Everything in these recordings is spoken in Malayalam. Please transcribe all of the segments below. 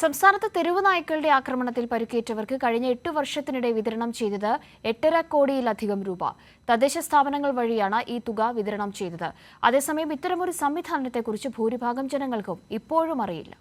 സംസ്ഥാനത്ത് തെരുവ് നായ്ക്കളുടെ ആക്രമണത്തിൽ പരിക്കേറ്റവർക്ക് കഴിഞ്ഞ എട്ട് വർഷത്തിനിടെ വിതരണം ചെയ്തത് എട്ടര കോടിയിലധികം രൂപ. തദ്ദേശ സ്ഥാപനങ്ങൾ വഴിയാണ് ഈ തുക വിതരണം ചെയ്തത്. അതേസമയം ഇത്തരമൊരു സംവിധാനത്തെക്കുറിച്ച് ഭൂരിഭാഗം ജനങ്ങൾക്കും ഇപ്പോഴും അറിയില്ല.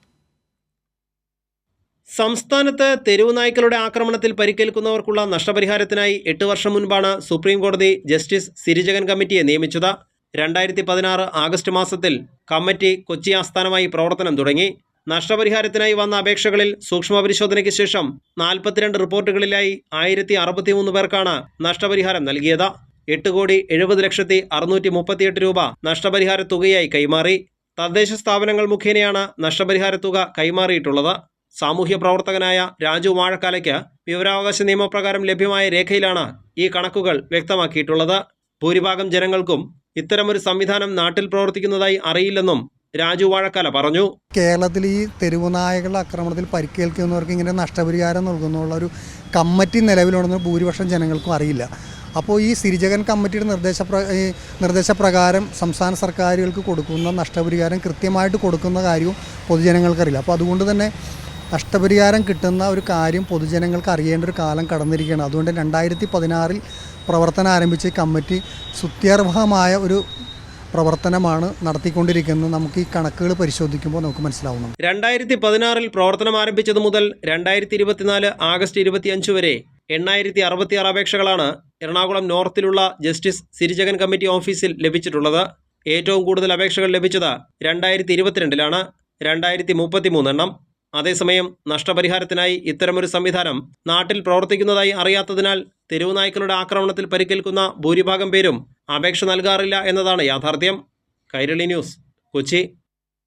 സംസ്ഥാനത്ത് തെരുവ് നായ്ക്കളുടെ ആക്രമണത്തിൽ പരിക്കേൽക്കുന്നവർക്കുള്ള നഷ്ടപരിഹാരത്തിനായി എട്ട് വർഷം മുൻപാണ് സുപ്രീം കോടതി ജസ്റ്റിസ് സിരിജഗൻ കമ്മിറ്റിയെ നിയമിച്ചത്. രണ്ടായിരത്തി പതിനാറ് ആഗസ്റ്റ് മാസത്തിൽ കമ്മിറ്റി കൊച്ചി ആസ്ഥാനമായി പ്രവർത്തനം തുടങ്ങി. നഷ്ടപരിഹാരത്തിനായി വന്ന അപേക്ഷകളിൽ സൂക്ഷ്മ പരിശോധനയ്ക്ക് ശേഷം നാൽപ്പത്തിരണ്ട് റിപ്പോർട്ടുകളിലായി ആയിരത്തി അറുപത്തിമൂന്ന് പേർക്കാണ് നഷ്ടപരിഹാരം നൽകിയത്. എട്ട് കോടി എഴുപത് ലക്ഷത്തി അറുന്നൂറ്റി മുപ്പത്തിയെട്ട് രൂപ നഷ്ടപരിഹാര തുകയായി കൈമാറി. തദ്ദേശ സ്ഥാപനങ്ങൾ മുഖേനയാണ് നഷ്ടപരിഹാര തുക കൈമാറിയിട്ടുള്ളത്. സാമൂഹ്യ പ്രവർത്തകനായ രാജു വാഴക്കാലയ്ക്ക് വിവരാവകാശ നിയമപ്രകാരം ലഭ്യമായ രേഖയിലാണ് ഈ കണക്കുകൾ വ്യക്തമാക്കിയിട്ടുള്ളത്. ഭൂരിഭാഗം ജനങ്ങൾക്കും ഇത്തരമൊരു സംവിധാനം നാട്ടിൽ പ്രവർത്തിക്കുന്നതായി അറിയില്ലെന്നും രാജു വാഴക്കാല പറഞ്ഞു. കേരളത്തിൽ ഈ തെരുവുനായകളുടെ ആക്രമണത്തിൽ പരിക്കേൽക്കുന്നവർക്ക് ഇങ്ങനെ നഷ്ടപരിഹാരം നൽകുന്നുള്ള ഒരു കമ്മിറ്റി നിലവിലുണ്ടെന്ന് ഭൂരിപക്ഷം ജനങ്ങൾക്കും അറിയില്ല. അപ്പോൾ ഈ സിരിജകൻ കമ്മിറ്റിയുടെ നിർദ്ദേശ നിർദ്ദേശപ്രകാരം സംസ്ഥാന സർക്കാരുകൾക്ക് കൊടുക്കുന്ന നഷ്ടപരിഹാരം കൃത്യമായിട്ട് കൊടുക്കുന്ന കാര്യവും പൊതുജനങ്ങൾക്കറിയില്ല. അപ്പോൾ അതുകൊണ്ട് തന്നെ നഷ്ടപരിഹാരം കിട്ടുന്ന ഒരു കാര്യം പൊതുജനങ്ങൾക്ക് അറിയേണ്ട ഒരു കാലം കടന്നിരിക്കുകയാണ്. അതുകൊണ്ട് രണ്ടായിരത്തി പതിനാറിൽ പ്രവർത്തനം ആരംഭിച്ച കമ്മിറ്റി സുത്യർഹമായ ഒരു പ്രവർത്തനമാണ് നടത്തിക്കൊണ്ടിരിക്കുന്നത്. നമുക്ക് ഈ കണക്കുകൾ പരിശോധിക്കുമ്പോൾ നമുക്ക് മനസ്സിലാവുന്നു രണ്ടായിരത്തി പതിനാറിൽ പ്രവർത്തനം ആരംഭിച്ചത് മുതൽ രണ്ടായിരത്തി ഇരുപത്തിനാല് ആഗസ്റ്റ് ഇരുപത്തിയഞ്ച് വരെ എണ്ണായിരത്തി അറുപത്തിയാറ് അപേക്ഷകളാണ് എറണാകുളം നോർത്തിലുള്ള ജസ്റ്റിസ് സിരിജകൻ കമ്മിറ്റി ഓഫീസിൽ ലഭിച്ചിട്ടുള്ളത്. ഏറ്റവും കൂടുതൽ അപേക്ഷകൾ ലഭിച്ചത് രണ്ടായിരത്തി ഇരുപത്തിരണ്ടിലാണ് രണ്ടായിരത്തി മുപ്പത്തിമൂന്നെണ്ണം അതേസമയം നഷ്ടപരിഹാരത്തിനായി ഇത്തരമൊരു സംവിധാനം നാട്ടിൽ പ്രവർത്തിക്കുന്നതായി അറിയാത്തതിനാൽ തെരുവുനായ്ക്കളുടെ ആക്രമണത്തിൽ പരിക്കേൽക്കുന്ന ഭൂരിഭാഗം പേരും അപേക്ഷ നൽകാറില്ല എന്നതാണ് യാഥാർത്ഥ്യം. കൈരളി ന്യൂസ് കൊച്ചി.